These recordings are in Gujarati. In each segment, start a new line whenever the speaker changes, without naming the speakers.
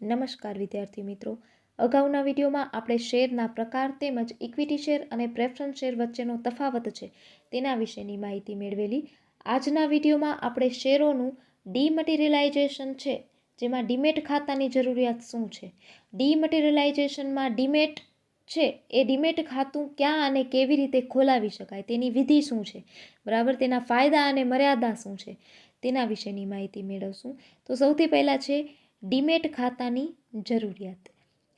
નમસ્કાર વિદ્યાર્થી મિત્રો. અગાઉના વિડીયોમાં આપણે શેરના પ્રકાર તેમજ ઇક્વિટી શેર અને પ્રેફરન્સ શેર વચ્ચેનો તફાવત છે તેના વિશેની માહિતી મેળવેલી. આજના વિડીયોમાં આપણે શેરોનું ડીમટીરિયલાઇઝેશન છે, જેમાં ડીમેટ ખાતાની જરૂરિયાત શું છે? ડીમટીરિયલાઇઝેશનમાં ડીમેટ છે, એ ડીમેટ ખાતું ક્યાં અને કેવી રીતે ખોલાવી શકાય, તેની વિધિ શું છે? બરાબર, તેના ફાયદા અને મર્યાદા શું છે? તેના વિશેની માહિતી મેળવશું. તો સૌથી પહેલાં છે ડીમેટ ખાતાની જરૂરિયાત.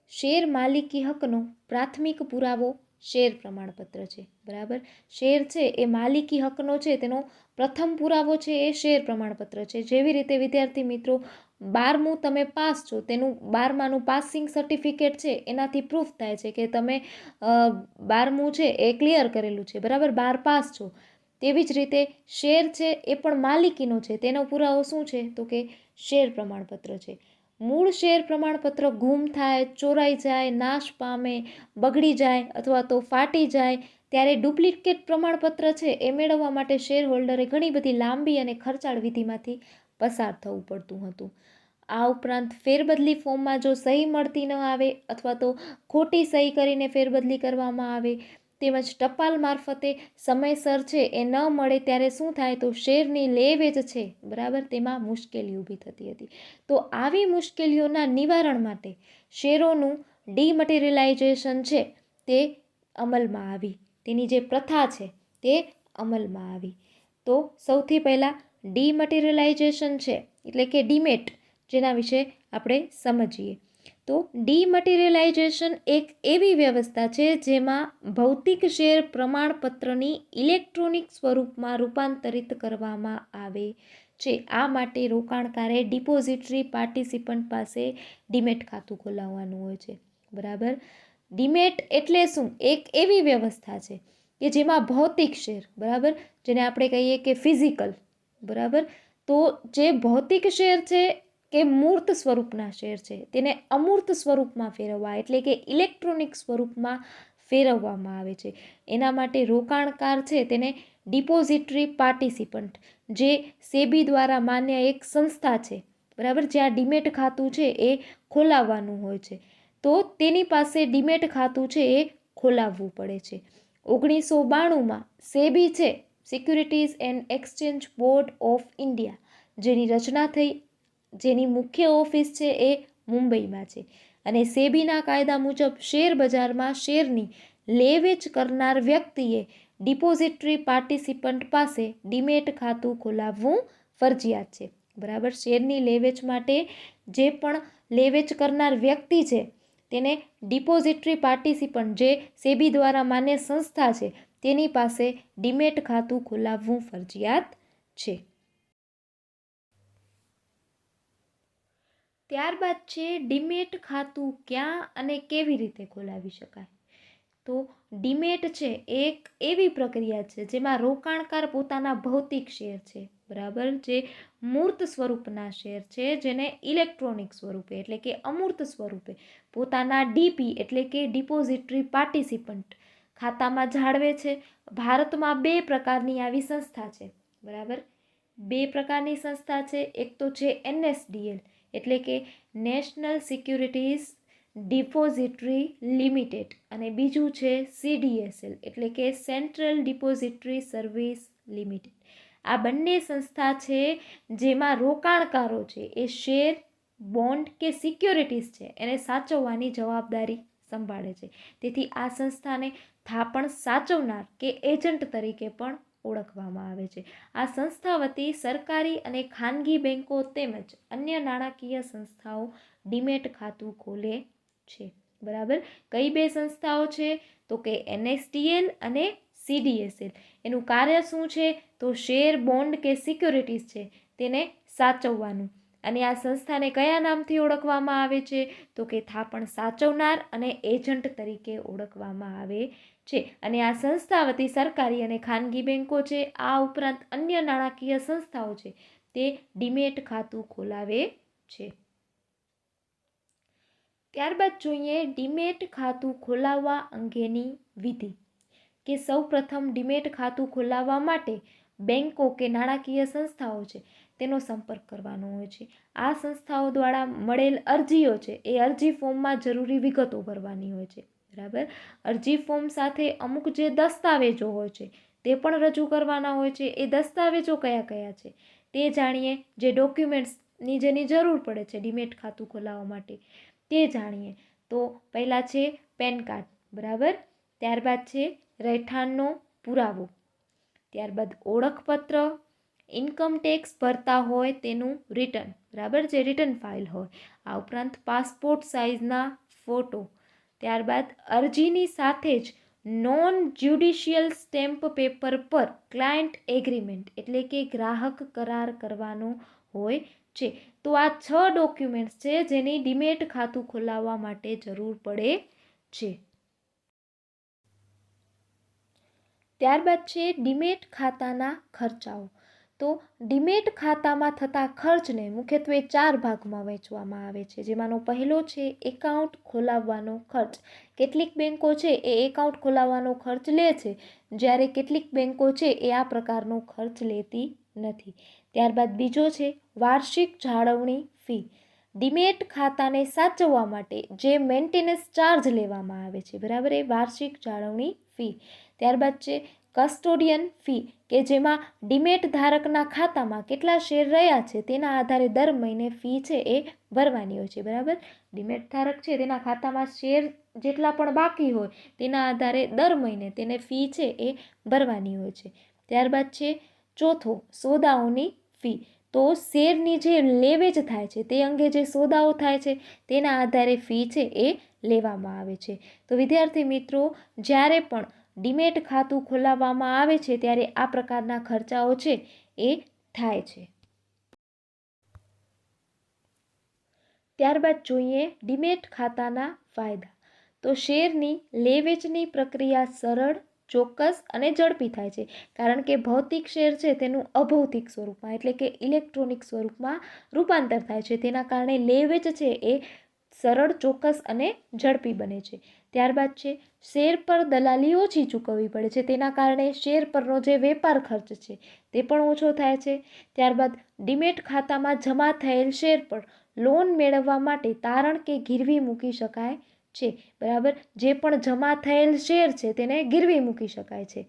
શેર માલિકી હકનો પ્રાથમિક પુરાવો શેર પ્રમાણપત્ર છે. બરાબર? શેર છે એ માલિકી હકનો છે, તેનો પ્રથમ પુરાવો છે એ શેર પ્રમાણપત્ર છે. જેવી રીતે વિદ્યાર્થી મિત્રો, બારમું તમે પાસ છો, તેનું બારમાનું પાસિંગ સર્ટિફિકેટ છે, એનાથી પ્રૂફ થાય છે કે તમે બારમું છે એ ક્લિયર કરેલું છે. બરાબર? બાર પાસ છો. તેવી જ રીતે શેર છે એ પણ માલિકીનો છે. તેનો પુરાવો શું છે? તો કે શેર પ્રમાણપત્ર છે. મૂળ શેર પ્રમાણપત્ર ગુમ થાય, ચોરાઈ જાય, નાશ પામે, બગડી જાય અથવા તો ફાટી જાય, ત્યારે ડુપ્લિકેટ પ્રમાણપત્ર છે એ મેળવવા માટે શેર હોલ્ડરે ઘણી બધી લાંબી અને ખર્ચાળ વિધિમાંથી પસાર થવું પડતું હતું. આ ઉપરાંત ફેરબદલી ફોર્મમાં જો સહી મળતી ન આવે અથવા તો ખોટી સહી કરીને ફેરબદલી કરવામાં આવે તેમજ ટપાલ મારફતે સમયસર છે એ ન મળે ત્યારે શું થાય? તો શેરની લે વેચ છે. બરાબર? તેમાં મુશ્કેલી ઊભી થતી હતી. તો આવી મુશ્કેલીઓના નિવારણ માટે શેરોનું ડીમટીરિયલાઇઝેશન છે તે અમલમાં આવી. તેની જે પ્રથા છે તે અમલમાં આવી. તો સૌથી પહેલાં ડીમટીરિયલાઇઝેશન છે એટલે કે ડીમેટ, જેના વિશે આપણે સમજીએ. તો ડીમટીરિયલાઇઝેશન એક એવી વ્યવસ્થા છે જેમાં ભૌતિક શેર પ્રમાણપત્રની ઇલેક્ટ્રોનિક સ્વરૂપમાં રૂપાંતરિત કરવામાં આવે છે. આ માટે રોકાણકારે ડિપોઝિટરી પાર્ટિસિપન્ટ પાસે ડીમેટ ખાતું ખોલાવવાનું હોય છે. બરાબર? ડીમેટ એટલે શું? એક એવી વ્યવસ્થા છે કે જેમાં ભૌતિક શેર, બરાબર? જેને આપણે કહીએ કે ફિઝિકલ, બરાબર? તો જે ભૌતિક શેર છે કે મૂર્ત સ્વરૂપના શેર છે. તેને અમૂર્ત સ્વરૂપમાં ફેરવવા એટલે કે ઇલેક્ટ્રોનિક સ્વરૂપમાં ફેરવવામાં આવે છે. એના માટે રોકાણકાર છે તેને ડિપોઝિટરી પાર્ટિસિપન્ટ, જે સેબી દ્વારા માન્ય એક સંસ્થા છે. બરાબર? જ્યાં ડીમેટ ખાતું છે એ ખોલાવવાનું હોય છે. તો તેની પાસે ડીમેટ ખાતું છે એ ખોલાવવું પડે છે. ઓગણીસો બાણુંમાં સેબી છે, securities and exchange board of India, જેની રચના થઈ જેની મુખ્ય ઓફિસ છે એ મુંબઈમાં છે. અને સેબીના કાયદા મુજબ શેર બજારમાં શેરની લે વેચ કરનાર વ્યક્તિએ ડિપોઝિટરી પાર્ટિસિપન્ટ પાસે ડીમેટ ખાતું ખોલાવવું ફરજિયાત છે. બરાબર? શેરની લેવેચ માટે જે પણ લેવેચ કરનાર વ્યક્તિ છે, તેને ડિપોઝિટરી પાર્ટિસિપન્ટ જે સેબી દ્વારા માન્ય સંસ્થા છે, તેની પાસે ડીમેટ ખાતું ખોલાવવું ફરજિયાત છે. ત્યારબાદ છે ડીમેટ ખાતું ક્યાં અને કેવી રીતે ખોલાવી શકાય? તો ડીમેટ છે એક એવી પ્રક્રિયા છે જેમાં રોકાણકાર પોતાના ભૌતિક શેર છે. બરાબર? જે મૂર્ત સ્વરૂપના શેર છે જેને ઇલેક્ટ્રોનિક સ્વરૂપે એટલે કે અમૂર્ત સ્વરૂપે પોતાના ડીપી એટલે કે ડિપોઝિટરી પાર્ટિસિપન્ટ ખાતામાં જાળવે છે. ભારતમાં બે પ્રકારની આવી સંસ્થા છે. બરાબર? બે પ્રકારની સંસ્થા છે. એક તો છે એનએસડીએલ એટલે કે નેશનલ સિક્યુરિટીઝ ડિપોઝિટરી લિમિટેડ અને બીજું છે સીડીએસએલ એટલે કે સેન્ટ્રલ ડિપોઝિટરી સર્વિસ લિમિટેડ. આ બંને સંસ્થા છે જેમાં રોકાણકારો છે. એ શેર, બોન્ડ કે સિક્યોરિટીઝ છે. એને સાચવવાની જવાબદારી સંભાળે છે. તેથી આ સંસ્થાને થાપણ સાચવનાર કે એજન્ટ તરીકે પણ ઓળખવામાં આવે છે. આ સંસ્થા વતી સરકારી અને ખાનગી બેન્કો તેમજ અન્ય નાણાકીય સંસ્થાઓ ડીમેટ ખાતું ખોલે છે. બરાબર? કઈ બે સંસ્થાઓ છે? તો કે એનએસટીએલ અને સીડીએસએલ. એનું કાર્ય શું છે? તો શેર, બોન્ડ કે સિક્યોરિટીઝ છે. તેને સાચવવાનું. અને આ સંસ્થાને કયા નામથી ઓળખવામાં આવે છે? તો કે થાપણ સાચવનાર અને એજન્ટ તરીકે ઓળખવામાં આવે છે. અને આ સંસ્થા વતી સરકારી અને ખાનગી બેન્કો છે. આ ઉપરાંત અન્ય નાણાકીય સંસ્થાઓ છે. તે ડીમેટ ખાતું ખોલાવે છે. ત્યારબાદ જોઈએ ડીમેટ ખાતું ખોલાવવા અંગેની વિધિ. કે સૌ પ્રથમ ડીમેટ ખાતું ખોલાવવા માટે બેન્કો કે નાણાકીય સંસ્થાઓ છે. તેનો સંપર્ક કરવાનો હોય છે. આ સંસ્થાઓ દ્વારા મળેલ અરજીઓ છે. એ અરજી ફોર્મમાં જરૂરી વિગતો ભરવાની હોય છે. બરાબર? અરજી ફોર્મ સાથે અમુક જે દસ્તાવેજો હોય છે, તે પણ રજૂ કરવાના હોય છે. એ દસ્તાવેજો કયા કયા છે? તે જાણીએ. જે ડોક્યુમેન્ટ્સની જેની જરૂર પડે છે, ડીમેટ ખાતું ખોલાવવા માટે, તે જાણીએ. તો પહેલાં છે પેન કાર્ડ, બરાબર? ત્યારબાદ છે રહેઠાણનો પુરાવો. ત્યારબાદ ઓળખપત્ર, ઇન્કમ ટેક્સ ભરતા હોય તેનું રિટર્ન, બરાબર? જે રિટર્ન ફાઇલ હોય. આ ઉપરાંત પાસપોર્ટ સાઇઝના ફોટો ત્યારબાદ અરજીની સાથે જ નોન જ્યુડિશિયલ સ્ટેમ્પ પેપર પર ક્લાયન્ટ એગ્રીમેન્ટ એટલે કે ગ્રાહક કરાર કરવાનો હોય છે. તો આ છ ડોક્યુમેન્ટ્સ છે જેની ડીમેટ ખાતું ખોલાવવા માટે જરૂર પડે છે. ત્યારબાદ છે ડીમેટ ખાતાના ખર્ચાઓ. તો ડીમેટ ખાતામાં થતા ખર્ચને મુખ્યત્વે ચાર ભાગમાં વહેંચવામાં આવે છે. જેમાંનો પહેલો છે એકાઉન્ટ ખોલાવવાનો ખર્ચ. કેટલીક બેન્કો છે એ એકાઉન્ટ ખોલાવવાનો ખર્ચ લે છે, જ્યારે કેટલીક બેન્કો છે એ આ પ્રકારનો ખર્ચ લેતી નથી. ત્યારબાદ બીજો છે વાર્ષિક જાળવણી ફી. ડીમેટ ખાતાને સાચવવા માટે જે મેન્ટેનન્સ ચાર્જ લેવામાં આવે છે, બરાબર એ વાર્ષિક જાળવણી ફી. ત્યારબાદ છે કસ્ટોડિયન ફી, કે જેમાં ડીમેટ ધારકના ખાતામાં કેટલા શેર રહ્યા છે, તેના આધારે દર મહિને ફી છે એ ભરવાની હોય છે, બરાબર? ડીમેટ ધારક છે, તેના ખાતામાં શેર જેટલા પણ બાકી હોય, તેના આધારે દર મહિને તેને ફી છે એ ભરવાની હોય છે. ત્યારબાદ છે ચોથો, સોદાઓની ફી. તો શેરની જે લેવેચ થાય છે, તે અંગે જે સોદાઓ થાય છે, તેના આધારે ફી છે એ લેવામાં આવે છે. તો વિદ્યાર્થી મિત્રો, જ્યારે પણ ડીમેટ ખાતું ખોલાવવામાં આવે છે ત્યારે આ પ્રકારના ખર્ચાઓ છે એ થાય છે. ત્યારબાદ જોઈએ ડીમેટ ખાતાના ફાયદા. તો શેરની લે વેચની પ્રક્રિયા સરળ, ચોક્કસ અને ઝડપી થાય છે. કારણ કે ભૌતિક શેર છે તેનું અભૌતિક સ્વરૂપમાં, એટલે કે ઇલેક્ટ્રોનિક સ્વરૂપમાં રૂપાંતર થાય છે. તેના કારણે લે વેચ છે એ સરળ, ચોક્કસ અને ઝડપી બને છે. ત્યારબાદ છે, શેર પર દલાલી ઓછી ચૂકવવી પડે છે. તેના કારણે શેર પરનો જે વેપાર ખર્ચ છે, તે પણ ઓછો થાય છે. ત્યારબાદ ડીમેટ ખાતામાં જમા થયેલ શેર પર લોન મેળવવા માટે તારણ કે ગીરવી મૂકી શકાય છે. બરાબર? જે પણ જમા થયેલ શેર છે, તેને ગીરવી મૂકી શકાય છે.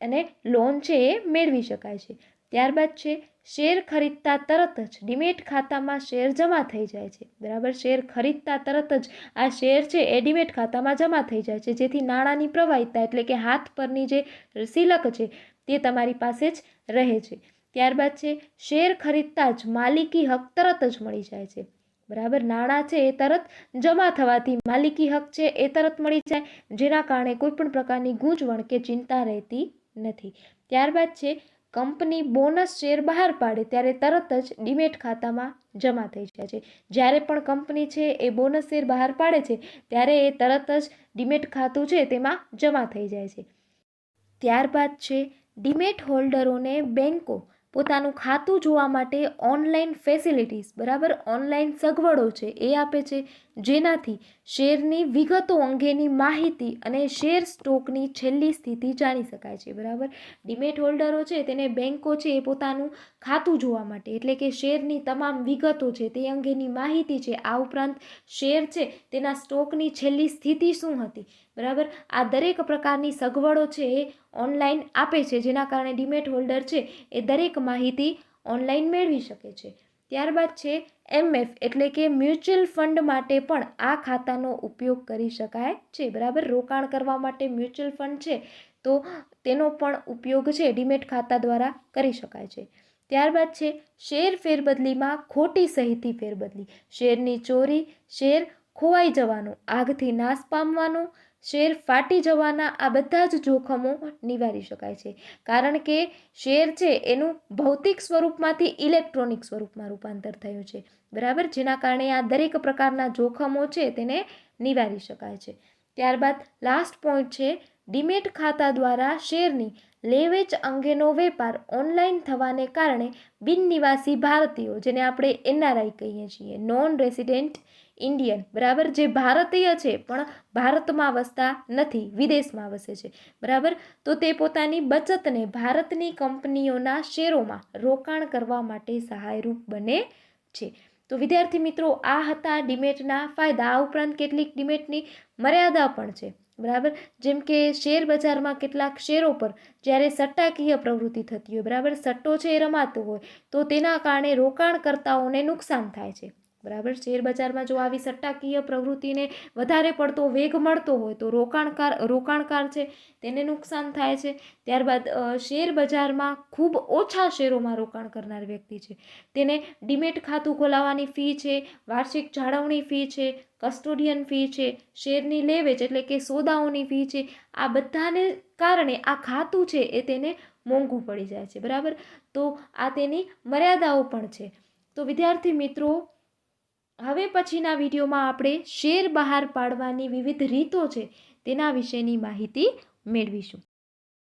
અને લોન છે, એ મેળવી શકાય છે. ત્યારબાદ છે, શેર ખરીદતા તરત જ, ડિમેટ ખાતામાં શેર જમા થઈ જાય છે. બરાબર? શેર ખરીદતા તરત જ આ શેર છે એ ડિમેટ ખાતામાં જમા થઈ જાય છે. જેથી નાણાંની પ્રવાહિતા એટલે કે હાથ પરની જે સિલક છે, તે તમારી પાસે જ રહે છે. ત્યારબાદ છે, શેર ખરીદતા જ માલિકી હક તરત જ મળી જાય છે. બરાબર? નાણાં છે એ તરત જમા થવાથી માલિકી હક છે એ તરત મળી જાય, જેના કારણે કોઈપણ પ્રકારની ગૂંચવણ કે ચિંતા રહેતી નથી. ત્યારબાદ છે કંપની બોનસ શેર બહાર પાડે ત્યારે તરત જ ડીમેટ ખાતામાં જમા થઈ જાય છે. જ્યારે પણ કંપની છે એ બોનસ શેર બહાર પાડે છે, ત્યારે એ તરત જ ડીમેટ ખાતું છે તેમાં જમા થઈ જાય છે. ત્યારબાદ છે, ડીમેટ હોલ્ડરોને બેન્કો પોતાનું ખાતું જોવા માટે ઓનલાઈન ફેસિલિટીઝ, બરાબર? ઓનલાઈન સગવડો છે, એ આપે છે, જેનાથી શેરની વિગતો અંગેની માહિતી અને શેર સ્ટોકની છેલ્લી સ્થિતિ જાણી શકાય છે, બરાબર? ડીમેટ હોલ્ડરો છે, તેને બેન્કો છે, એ પોતાનું ખાતું જોવા માટે. એટલે કે શેરની તમામ વિગતો છે, તે અંગેની માહિતી છે. આ ઉપરાંત શેર છે, તેના સ્ટોકની છેલ્લી સ્થિતિ શું હતી? બરાબર? આ દરેક પ્રકારની સગવડો છે એ ઓનલાઈન આપે છે, જેના કારણે ડીમેટ હોલ્ડર છે એ દરેક માહિતી ઓનલાઈન મેળવી શકે છે. ત્યારબાદ છે એમએફ, એટલે કે મ્યુચ્યુઅલ ફંડ માટે પણ આ ખાતાનો ઉપયોગ કરી શકાય છે. બરાબર? રોકાણ કરવા માટે મ્યુચ્યુઅલ ફંડ છે, તો તેનો પણ ઉપયોગ છે, ડીમેટ ખાતા દ્વારા કરી શકાય છે. ત્યારબાદ છે શેર ફેરબદલીમાં ખોટી સહીથી ફેરબદલી. શેરની ચોરી, શેર ખોવાઈ જવાનો, આગથી નાશ પામવાનો શેર ફાટી જવાના આ બધા જ જોખમો નિવારી શકાય છે. કારણ કે શેર છે એનું ભૌતિક સ્વરૂપમાંથી ઇલેક્ટ્રોનિક સ્વરૂપમાં રૂપાંતર થયું છે. બરાબર? જેના કારણે આ દરેક પ્રકારના જોખમો છે તેને નિવારી શકાય છે. ત્યારબાદ લાસ્ટ પોઈન્ટ છે, ડીમેટ ખાતા દ્વારા શેરની લેવેચ અંગેનો વેપાર ઓનલાઈન થવાને કારણે બિનનિવાસી ભારતીયો, જેને આપણે એનઆરઆઈ કહીએ છીએ નોન રેસિડેન્ટ ઇન્ડિયન બરાબર? જે ભારતીય છે, પણ ભારતમાં વસતા નથી, વિદેશમાં વસે છે. બરાબર? તો તે પોતાની બચતને ભારતની કંપનીઓના શેરોમાં રોકાણ કરવા માટે સહાયરૂપ બને છે. તો વિદ્યાર્થી મિત્રો, આ હતા ડિમેટના ફાયદા. આ ઉપરાંત કેટલીક ડિમેટની મર્યાદા પણ છે. બરાબર? જેમ કે શેર બજારમાં કેટલાક શેરો પર જ્યારે સટ્ટાકીય પ્રવૃત્તિ થતી હોય, બરાબર? સટ્ટો છે એ રમાતો હોય, તો તેના કારણે રોકાણકર્તાઓને નુકસાન થાય છે. બરાબર? શેર બજારમાં જો આવી સટ્ટાકીય પ્રવૃત્તિને વધારે પડતો વેગ મળતો હોય તો રોકાણકાર રોકાણકાર છે, તેને નુકસાન થાય છે. ત્યારબાદ શેર બજારમાં ખૂબ ઓછા શેરોમાં રોકાણ કરનાર વ્યક્તિ છે. તેને ડીમેટ ખાતું ખોલાવવાની ફી છે, વાર્ષિક જાળવણી ફી છે, કસ્ટોડિયન ફી છે, શેરની લેવેચ એટલે કે સોદાઓની ફી છે. આ બધાને કારણે આ ખાતું છે એ તેને મોંઘું પડી જાય છે. બરાબર? તો આ તેની મર્યાદાઓ પણ છે. તો વિદ્યાર્થી મિત્રો હવે પછીના વિડીયોમાં આપણે શેર બહાર પાડવાની વિવિધ રીતો છે તેના વિશેની માહિતી મેળવીશું.